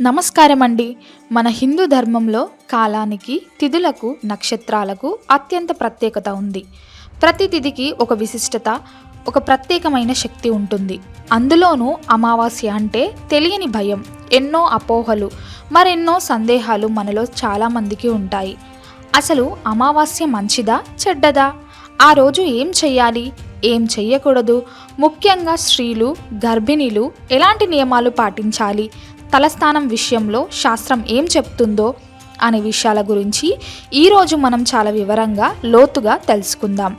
నమస్కారం అండి మన హిందూ ధర్మంలో కాలానికి తిథులకు నక్షత్రాలకు అత్యంత ప్రత్యేకత ఉంది. ప్రతి తిథికి ఒక విశిష్టత ఒక ప్రత్యేకమైన శక్తి ఉంటుంది. అందులోనూ అమావాస్య అంటే తెలియని భయం ఎన్నో అపోహలు మరెన్నో సందేహాలు మనలో చాలామందికి ఉంటాయి. అసలు అమావాస్య మంచిదా చెడ్డదా? ఆ రోజు ఏం చెయ్యాలి? ఏం చెయ్యకూడదు? ముఖ్యంగా స్త్రీలు గర్భిణీలు ఎలాంటి నియమాలు పాటించాలి? తలస్నానం విషయంలో శాస్త్రం ఏం చెప్తుందో అనే విషయాల గురించి ఈరోజు మనం చాలా వివరంగా లోతుగా తెలుసుకుందాం.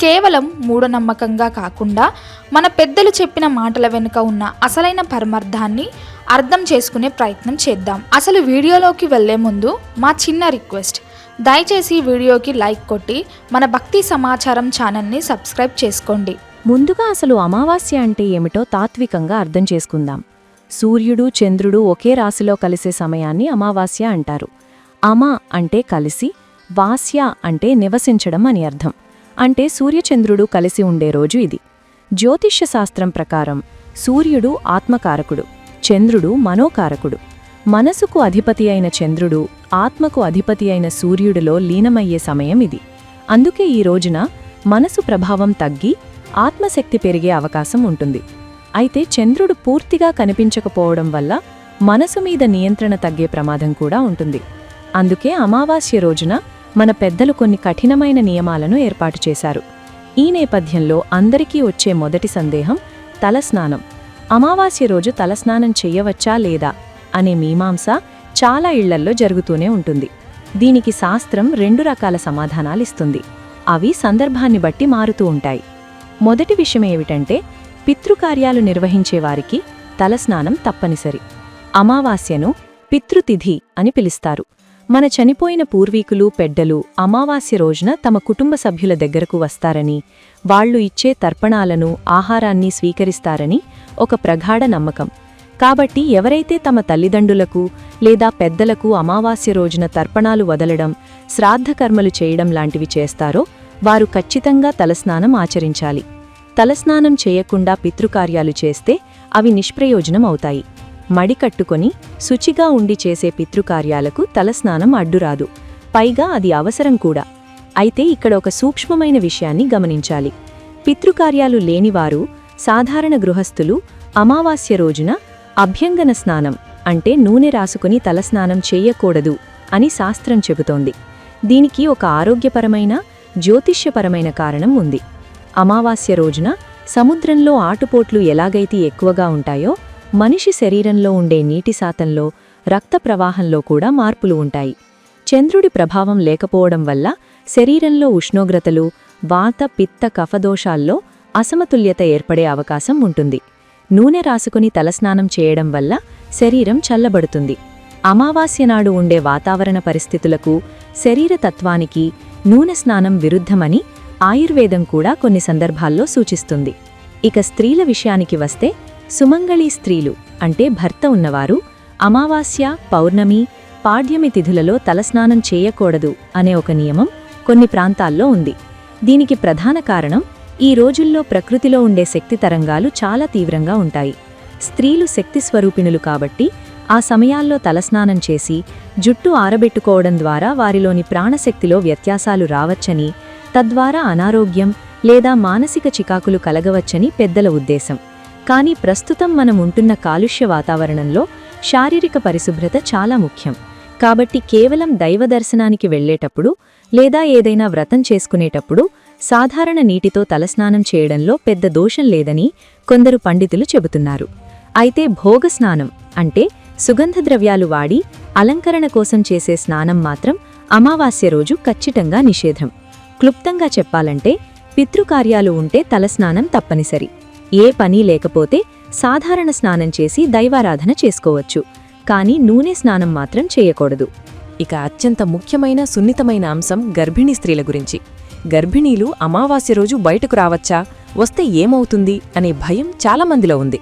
కేవలం మూఢనమ్మకంగా కాకుండా మన పెద్దలు చెప్పిన మాటల వెనుక ఉన్న అసలైన పరమార్థాన్ని అర్థం చేసుకునే ప్రయత్నం చేద్దాం. అసలు వీడియోలోకి వెళ్ళే ముందు మా చిన్న రిక్వెస్ట్. దయచేసి వీడియోకి లైక్ కొట్టి మన భక్తి సమాచారం ఛానల్ని సబ్స్క్రైబ్ చేసుకోండి. ముందుగా అసలు అమావాస్య అంటే ఏమిటో తాత్వికంగా అర్థం చేసుకుందాం. సూర్యుడు చంద్రుడు ఒకే రాశిలో కలిసే సమయాన్ని అమావాస్య అంటారు. అమ అంటే కలిసి వాస్య అంటే నివసించడం అని అర్థం. అంటే సూర్యచంద్రుడు కలిసి ఉండే రోజు ఇది. జ్యోతిష్య శాస్త్రం ప్రకారం సూర్యుడు ఆత్మకారకుడు చంద్రుడు మనోకారకుడు. మనసుకు అధిపతి అయిన చంద్రుడు ఆత్మకు అధిపతి అయిన సూర్యుడిలో లీనమయ్యే సమయం ఇది. అందుకే ఈ రోజున మనసు ప్రభావం తగ్గి ఆత్మశక్తి పెరిగే అవకాశం ఉంటుంది. అయితే చంద్రుడు పూర్తిగా కనిపించకపోవడం వల్ల మనసు మీద నియంత్రణ తగ్గే ప్రమాదం కూడా ఉంటుంది. అందుకే అమావాస్య రోజున మన పెద్దలు కొన్ని కఠినమైన నియమాలను ఏర్పాటు చేశారు. ఈ నేపథ్యంలో అందరికీ వచ్చే మొదటి సందేహం తలస్నానం. అమావాస్య రోజు తలస్నానం చెయ్యవచ్చా లేదా అనే మీమాంస చాలా ఇళ్ళల్లో జరుగుతూనే ఉంటుంది. దీనికి శాస్త్రం రెండు రకాల సమాధానాలిస్తుంది. అవి సందర్భాన్ని బట్టి మారుతూ ఉంటాయి. మొదటి విషయమేమిటంటే పితృకార్యాలు నిర్వహించేవారికి తలస్నానం తప్పనిసరి. అమావాస్యను పితృతిథి అని పిలుస్తారు. మన చనిపోయిన పూర్వీకులు పెడ్డలు అమావాస్య రోజున తమ కుటుంబ సభ్యుల దగ్గరకు వస్తారని వాళ్ళు ఇచ్చే తర్పణాలను ఆహారాన్ని స్వీకరిస్తారని ఒక ప్రగాఢ నమ్మకం. కాబట్టి ఎవరైతే తమ తల్లిదండ్రులకు లేదా పెద్దలకు అమావాస్య రోజున తర్పణాలు వదలడం శ్రాద్ధకర్మలు చేయడం లాంటివి చేస్తారో వారు ఖచ్చితంగా తలస్నానం ఆచరించాలి. తలస్నానం చేయకుండా పితృకార్యాలు చేస్తే అవి నిష్ప్రయోజనం అవుతాయి మడికట్టుకొని శుచిగా ఉండి చేసే పితృకార్యాలకు తలస్నానం అడ్డురాదు. పైగా అది అవసరం కూడా. అయితే ఇక్కడ ఒక సూక్ష్మమైన విషయాన్ని గమనించాలి. పితృకార్యాలు లేనివారు సాధారణ గృహస్థులు అమావాస్య రోజున అభ్యంగన స్నానం అంటే నూనె రాసుకుని తలస్నానం చెయ్యకూడదు అని శాస్త్రం చెబుతోంది. దీనికి ఒక ఆరోగ్యపరమైన జ్యోతిష్యపరమైన కారణం ఉంది. అమావాస్య రోజున సముద్రంలో ఆటుపోట్లు ఎలాగైతే ఎక్కువగా ఉంటాయో మనిషి శరీరంలో ఉండే నీటి శాతంలో రక్త ప్రవాహంలో కూడా మార్పులు ఉంటాయి. చంద్రుడి ప్రభావం లేకపోవడం వల్ల శరీరంలో ఉష్ణోగ్రతలు వాత పిత్త కఫదోషాల్లో అసమతుల్యత ఏర్పడే అవకాశం ఉంటుంది. నూనె రాసుకుని తలస్నానం చేయడం వల్ల శరీరం చల్లబడుతుంది. అమావాస్య నాడు ఉండే వాతావరణ పరిస్థితులకు శరీరతత్వానికి నూనె స్నానం విరుద్ధమని ఆయుర్వేదం కూడా కొన్ని సందర్భాల్లో సూచిస్తుంది. ఇక స్త్రీల విషయానికి వస్తే సుమంగళీ స్త్రీలు అంటే భర్త ఉన్నవారు అమావాస్య పౌర్ణమి పాడ్యమి తిథులలో తలస్నానం చేయకూడదు అనే ఒక నియమం కొన్ని ప్రాంతాల్లో ఉంది. దీనికి ప్రధాన కారణం ఈ రోజుల్లో ప్రకృతిలో ఉండే శక్తి తరంగాలు చాలా తీవ్రంగా ఉంటాయి. స్త్రీలు శక్తి స్వరూపిణులు కాబట్టి ఆ సమయాల్లో తలస్నానం చేసి జుట్టు ఆరబెట్టుకోవడం ద్వారా వారిలోని ప్రాణశక్తిలో వ్యత్యాసాలు రావచ్చని తద్వారా అనారోగ్యం లేదా మానసిక చికాకులు కలగవచ్చని పెద్దల ఉద్దేశం. కానీ ప్రస్తుతం మనం ఉంటున్న కాలుష్య వాతావరణంలో శారీరక పరిశుభ్రత చాలా ముఖ్యం. కాబట్టి కేవలం దైవ దర్శనానికి వెళ్ళేటప్పుడు లేదా ఏదైనా వ్రతం చేసుకునేటప్పుడు సాధారణ నీటితో తలస్నానం చేయడంలో పెద్ద దోషం లేదని కొందరు పండితులు చెబుతున్నారు. అయితే భోగస్నానం అంటే సుగంధ ద్రవ్యాలు వాడి అలంకరణ కోసం చేసే స్నానం మాత్రం అమావాస్య రోజు ఖచ్చితంగా నిషేధం. క్లుప్తంగా చెప్పాలంటే పితృకార్యాలు ఉంటే తలస్నానం తప్పనిసరి. ఏ పని లేకపోతే సాధారణ స్నానం చేసి దైవారాధన చేసుకోవచ్చు. కానీ నూనె స్నానం మాత్రం చేయకూడదు. ఇక అత్యంత ముఖ్యమైన సున్నితమైన అంశం గర్భిణీ స్త్రీల గురించి. గర్భిణీలు అమావాస్య రోజు బయటకు రావచ్చా? వస్తే ఏమవుతుంది? అనే భయం చాలామందిలో ఉంది.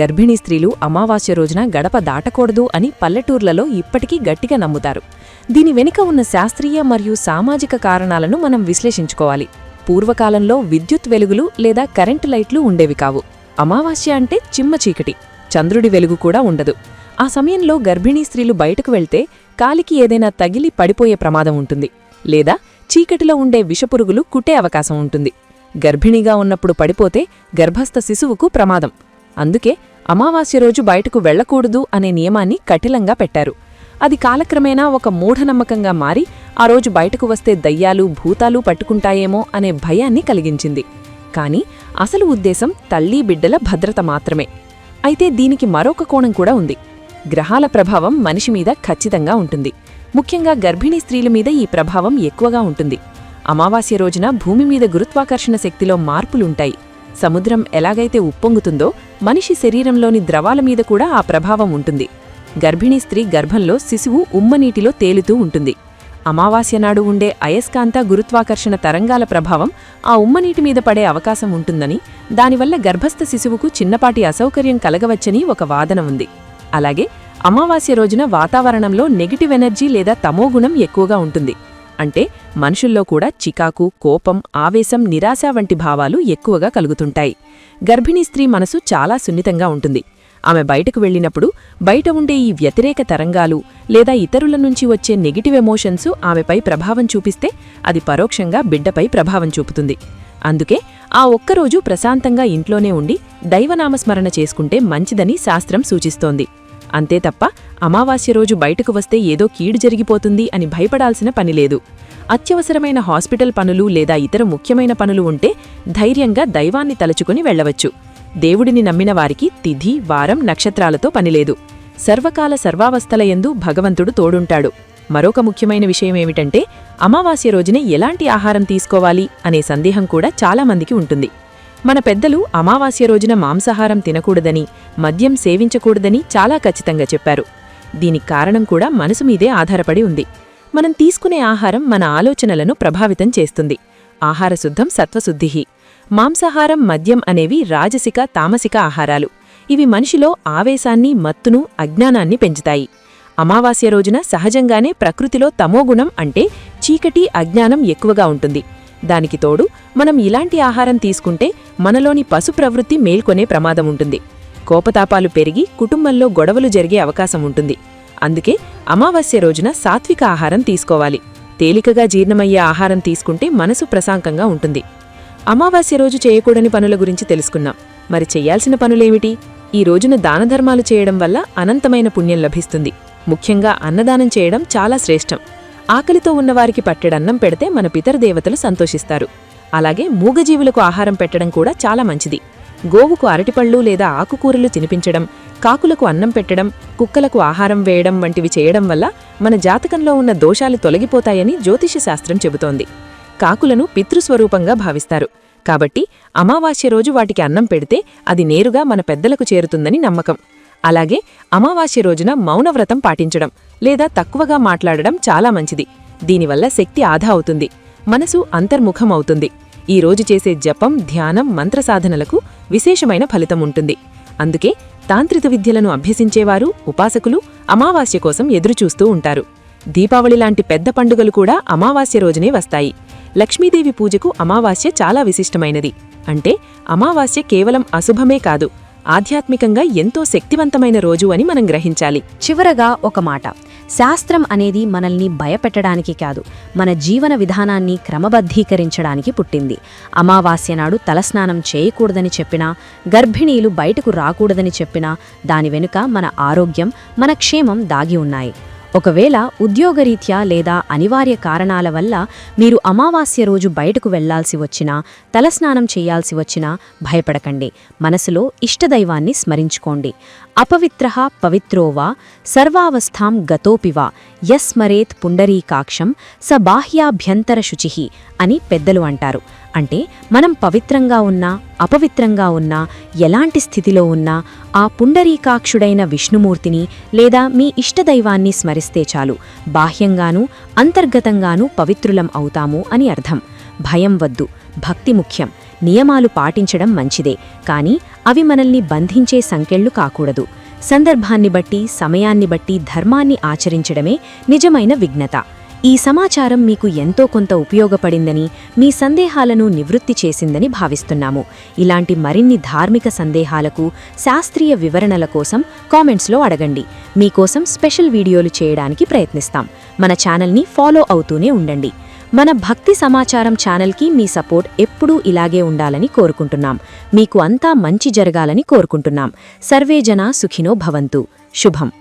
గర్భిణీ స్త్రీలు అమావాస్య రోజున గడప దాటకూడదు అని పల్లెటూర్లలో ఇప్పటికీ గట్టిగా నమ్ముతారు. దీని వెనుక ఉన్న శాస్త్రీయ మరియు సామాజిక కారణాలను మనం విశ్లేషించుకోవాలి. పూర్వకాలంలో విద్యుత్ వెలుగులు లేదా కరెంటు లైట్లు ఉండేవి కావు. అమావాస్య అంటే చిమ్మ చీకటి చంద్రుడి వెలుగు కూడా ఉండదు. ఆ సమయంలో గర్భిణీ స్త్రీలు బయటకు వెళ్తే కాలికి ఏదైనా తగిలి పడిపోయే ప్రమాదం ఉంటుంది లేదా చీకటిలో ఉండే విషపురుగులు కుట్టే అవకాశం ఉంటుంది. గర్భిణిగా ఉన్నప్పుడు పడిపోతే గర్భస్థ శిశువుకు ప్రమాదం. అందుకే అమావాస్య రోజు బయటకు వెళ్ళకూడదు అనే నియమాన్ని కఠినంగా పెట్టారు. అది కాలక్రమేణా ఒక మూఢనమ్మకంగా మారి ఆ రోజు బయటకు వస్తే దయ్యాలు భూతాలు పట్టుకుంటాయేమో అనే భయాన్ని కలిగించింది. కాని అసలు ఉద్దేశం తల్లీ బిడ్డల భద్రత మాత్రమే. అయితే దీనికి మరొక కోణం కూడా ఉంది. గ్రహాల ప్రభావం మనిషి మీద ఖచ్చితంగా ఉంటుంది. ముఖ్యంగా గర్భిణీ స్త్రీల మీద ఈ ప్రభావం ఎక్కువగా ఉంటుంది. అమావాస్య రోజున భూమి మీద గురుత్వాకర్షణ శక్తిలో మార్పులుంటాయి. సముద్రం ఎలాగైతే ఉప్పొంగుతుందో మనిషి శరీరంలోని ద్రవాల మీద కూడా ఆ ప్రభావం ఉంటుంది. గర్భిణీ స్త్రీ గర్భంలో శిశువు ఉమ్మనీటిలో తేలుతూ ఉంటుంది. అమావాస్య నాడు ఉండే అయస్కాంత గురుత్వాకర్షణ తరంగాల ప్రభావం ఆ ఉమ్మనీటి మీద పడే అవకాశం ఉంటుందని దానివల్ల గర్భస్థ శిశువుకు చిన్నపాటి అసౌకర్యం కలగవచ్చని ఒక వాదన ఉంది. అలాగే అమావాస్య రోజున వాతావరణంలో నెగిటివ్ ఎనర్జీ లేదా తమోగుణం ఎక్కువగా ఉంటుంది. అంటే మనుషుల్లో కూడా చికాకు కోపం ఆవేశం నిరాశ వంటి భావాలు ఎక్కువగా కలుగుతుంటాయి. గర్భిణీ స్త్రీ మనసు చాలా సున్నితంగా ఉంటుంది. ఆమె బయటకు వెళ్ళినప్పుడు బయట ఉండే ఈ వ్యతిరేక తరంగాలు లేదా ఇతరుల నుంచి వచ్చే నెగిటివ్ ఎమోషన్స్ ఆమెపై ప్రభావం చూపిస్తే అది పరోక్షంగా బిడ్డపై ప్రభావం చూపుతుంది. అందుకే ఆ ఒక్కరోజు ప్రశాంతంగా ఇంట్లోనే ఉండి దైవనామస్మరణ చేసుకుంటే మంచిదని శాస్త్రం సూచిస్తోంది. అంతే తప్ప అమావాస్య రోజు బయటకు వస్తే ఏదో కీడు జరిగిపోతుంది అని భయపడాల్సిన పనిలేదు అత్యవసరమైన హాస్పిటల్ పనులు లేదా ఇతర ముఖ్యమైన పనులు ఉంటే ధైర్యంగా దైవాన్ని తలుచుకుని వెళ్ళవచ్చు దేవుడిని నమ్మిన వారికి తిథి వారం నక్షత్రాలతో పనిలేదు సర్వకాల సర్వావస్థలయందు భగవంతుడు తోడుంటాడు. మరొక ముఖ్యమైన విషయమేమిటంటే అమావాస్య రోజునే ఎలాంటి ఆహారం తీసుకోవాలి అనే సందేహం కూడా చాలామందికి ఉంటుంది. మన పెద్దలు అమావాస్య రోజున మాంసాహారం తినకూడదని మద్యం సేవించకూడదని చాలా ఖచ్చితంగా చెప్పారు. దీనికి కారణం కూడా మనసు మీదే ఆధారపడి ఉంది. మనం తీసుకునే ఆహారం మన ఆలోచనలను ప్రభావితం చేస్తుంది. ఆహారశుద్ధం సత్వశుద్ధిహి మాంసాహారం మద్యం అనేవి రాజసిక తామసిక ఆహారాలు. ఇవి మనిషిలో ఆవేశాన్ని మత్తును అజ్ఞానాన్ని పెంచుతాయి. అమావాస్య రోజున సహజంగానే ప్రకృతిలో తమోగుణం అంటే చీకటి అజ్ఞానం ఎక్కువగా ఉంటుంది. దానికి తోడు మనం ఇలాంటి ఆహారం తీసుకుంటే మనలోని పశు ప్రవృత్తి మేల్కొనే ప్రమాదం ఉంటుంది. కోపతాపాలు పెరిగి కుటుంబంలో గొడవలు జరిగే అవకాశం ఉంటుంది. అందుకే అమావాస్య రోజున సాత్విక ఆహారం తీసుకోవాలి. తేలికగా జీర్ణమయ్యే ఆహారం తీసుకుంటే మనసు ప్రశాంతంగా ఉంటుంది. అమావాస్య రోజు చేయకూడని పనుల గురించి తెలుసుకున్నాం మరి చెయ్యాల్సిన పనులేమిటి? ఈ రోజున దానధర్మాలు చేయడం వల్ల అనంతమైన పుణ్యం లభిస్తుంది. ముఖ్యంగా అన్నదానం చేయడం చాలా శ్రేష్టం. ఆకలితో ఉన్నవారికి పట్టెడన్నం పెడితే మన పితరదేవతలు సంతోషిస్తారు. అలాగే మూగజీవులకు ఆహారం పెట్టడం కూడా చాలా మంచిది. గోవుకు అరటిపళ్ళు లేదా ఆకుకూరలు తినిపించడం కాకులకు అన్నం పెట్టడం కుక్కలకు ఆహారం వేయడం వంటివి చేయడం వల్ల మన జాతకంలో ఉన్న దోషాలు తొలగిపోతాయని జ్యోతిష శాస్త్రం చెబుతోంది. కాకులను పితృస్వరూపంగా భావిస్తారు. కాబట్టి అమావాస్య రోజు వాటికి అన్నం పెడితే అది నేరుగా మన పెద్దలకు చేరుతుందని నమ్మకం. అలాగే అమావాస్య రోజున మౌనవ్రతం పాటించడం లేదా తక్కువగా మాట్లాడడం చాలా మంచిది. దీనివల్ల శక్తి ఆదా అవుతుంది. మనసు అంతర్ముఖం అవుతుంది ఈ రోజు చేసే జపం ధ్యానం మంత్రసాధనలకు విశేషమైన ఫలితం ఉంటుంది. అందుకే తాంత్రిక విద్యలను అభ్యసించేవారు ఉపాసకులు అమావాస్య కోసం ఎదురుచూస్తూ ఉంటారు. దీపావళి లాంటి పెద్ద పండుగలు కూడా అమావాస్య రోజునే వస్తాయి. లక్ష్మీదేవి పూజకు అమావాస్య చాలా విశిష్టమైనది. అంటే అమావాస్య కేవలం అశుభమే కాదు ఆధ్యాత్మికంగా ఎంతో శక్తివంతమైన రోజు అని మనం గ్రహించాలి. చివరగా ఒక మాట. శాస్త్రం అనేది మనల్ని భయపెట్టడానికి కాదు మన జీవన విధానాన్ని క్రమబద్ధీకరించడానికి పుట్టింది. అమావాస్య నాడు తలస్నానం చేయకూడదని చెప్పినా గర్భిణీలు బయటకు రాకూడదని చెప్పినా దాని వెనుక మన ఆరోగ్యం మన క్షేమం దాగి ఉన్నాయి. ఒకవేళ ఉద్యోగరీత్యా లేదా అనివార్య కారణాల వల్ల మీరు అమావాస్య రోజు బయటకు వెళ్ళాల్సి వచ్చినా తలస్నానం చేయాల్సి వచ్చినా భయపడకండి. మనసులో ఇష్టదైవాన్ని స్మరించుకోండి. అపవిత్ర పవిత్రోవా సర్వావస్థాం గతోపివా యస్మరేత్ పుండరీకాక్షం స బాహ్యాభ్యంతర శుచి అని పెద్దలు అంటారు. అంటే మనం పవిత్రంగా ఉన్నా అపవిత్రంగా ఉన్నా ఎలాంటి స్థితిలో ఉన్నా ఆ పుండరీకాక్షుడైన విష్ణుమూర్తిని లేదా మీ ఇష్టదైవాన్ని స్మరిస్తే చాలు. బాహ్యంగానూ అంతర్గతంగానూ పవిత్రులం అవుతాము అని అర్థం. భయం వద్దు. భక్తి ముఖ్యం. నియమాలు పాటించడం మంచిదే. కానీ అవి మనల్ని బంధించే సంకెళ్ళు కాకూడదు. సందర్భాన్ని బట్టి సమయాన్ని బట్టి ధర్మాన్ని ఆచరించడమే నిజమైన విఘ్నత. ఈ సమాచారం మీకు ఎంతో కొంత ఉపయోగపడిందని మీ సందేహాలను నివృత్తి చేసిందని భావిస్తున్నాము. ఇలాంటి మరిన్ని ధార్మిక సందేహాలకు శాస్త్రీయ వివరణల కోసం కామెంట్స్లో అడగండి. మీకోసం స్పెషల్ వీడియోలు చేయడానికి ప్రయత్నిస్తాం. మన ఛానల్ని ఫాలో అవుతూనే ఉండండి. మన భక్తి సమాచారం ఛానల్కి మీ సపోర్ట్ ఎప్పుడూ ఇలాగే ఉండాలని కోరుకుంటున్నాం. మీకు అంతా మంచి జరగాలని కోరుకుంటున్నాం. సర్వేజన సుఖినో భవంతు. శుభం.